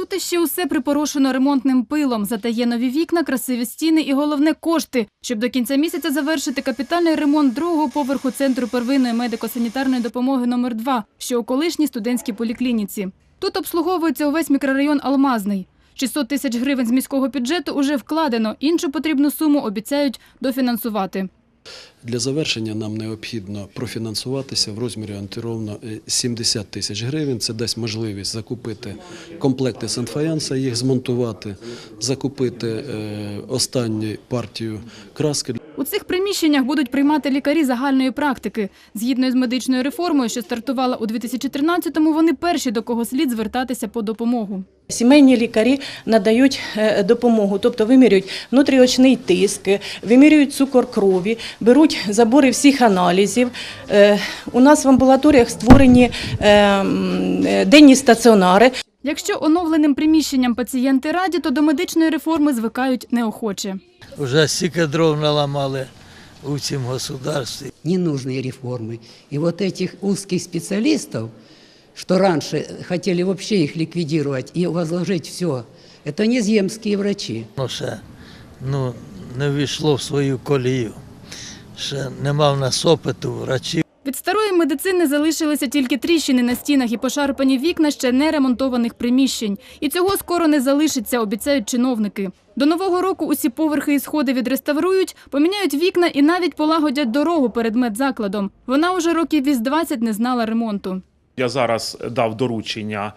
Тут іще усе припорошено ремонтним пилом, зате є нові вікна, красиві стіни і головне кошти, щоб до кінця місяця завершити капітальний ремонт другого поверху центру первинної медико-санітарної допомоги номер 2 що у колишній студентській поліклініці. Тут обслуговується увесь мікрорайон Алмазний. 600 тисяч гривень з міського бюджету уже вкладено, іншу потрібну суму обіцяють дофінансувати. Для завершення нам необхідно профінансуватися в розмірі антировно е, 70 тисяч гривень. Це дасть можливість закупити комплекти санфаянса, їх змонтувати, закупити е, останню партію краски. У цих приміщеннях будуть приймати лікарі загальної практики. Згідно з медичною реформою, що стартувала у 2013-му, вони перші, до кого слід звертатися по допомогу. Сімейні лікарі надають е, допомогу, тобто вимірюють внутріочний тиск, вимірюють цукор крові, беруть забори всіх аналізів. Е, У нас в амбулаторіях створені е, денні стаціонари. Якщо оновленим приміщенням пацієнти раді, то до медичної реформи звикають неохоче. Уже стільки дров наламали у цім государстві. ненужные реформы. И вот этих узких специалистов, что раньше хотели вообще их ликвидировать и возложить все, это не земские врачи. Ну, ще ну, не війшло в свою колію. Ще нема в нас опиту врачів. Від старої медицини залишилися тільки тріщини на стінах і пошарпані вікна ще не ремонтованих приміщень. І цього скоро не залишиться, обіцяють чиновники. До нового року усі поверхи і сходи відреставрують, поміняють вікна і навіть полагодять дорогу перед медзакладом. Вона уже років із 20 не знала ремонту. Я зараз дав доручення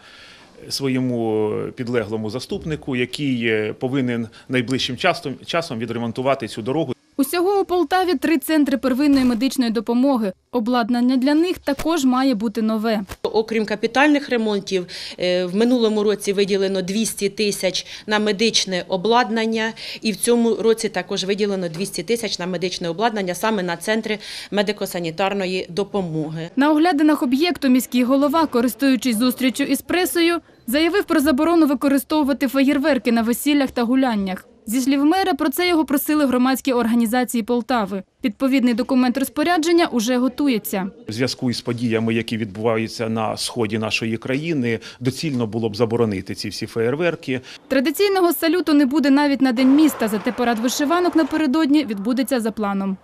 своєму підлеглому заступнику, який е, повинен найближчим часом, часом відремонтувати цю дорогу. Усього у Полтаві три центри первинної медичної допомоги. Обладнання для них також має бути нове. Окрім капітальних ремонтів, е, в минулому році виділено 200 тисяч на медичне обладнання, і в цьому році також виділено 200 тисяч на медичне обладнання саме на центри медико-санітарної допомоги. На оглядинах об'єкту міський голова, користуючись зустрічю із пресою, заявив про заборону використовувати феєрверки на весіллях та гуляннях. Зі слів мера, про це його просили громадські організації Полтави. Відповідний документ розпорядження уже готується. У зв'язку із подіями, які відбуваються на сході нашої країни, доцільно було б заборонити ці всі феєрверки. Традиційного салюту не буде навіть на День міста, зате парад вишиванок напередодні відбудеться за планом.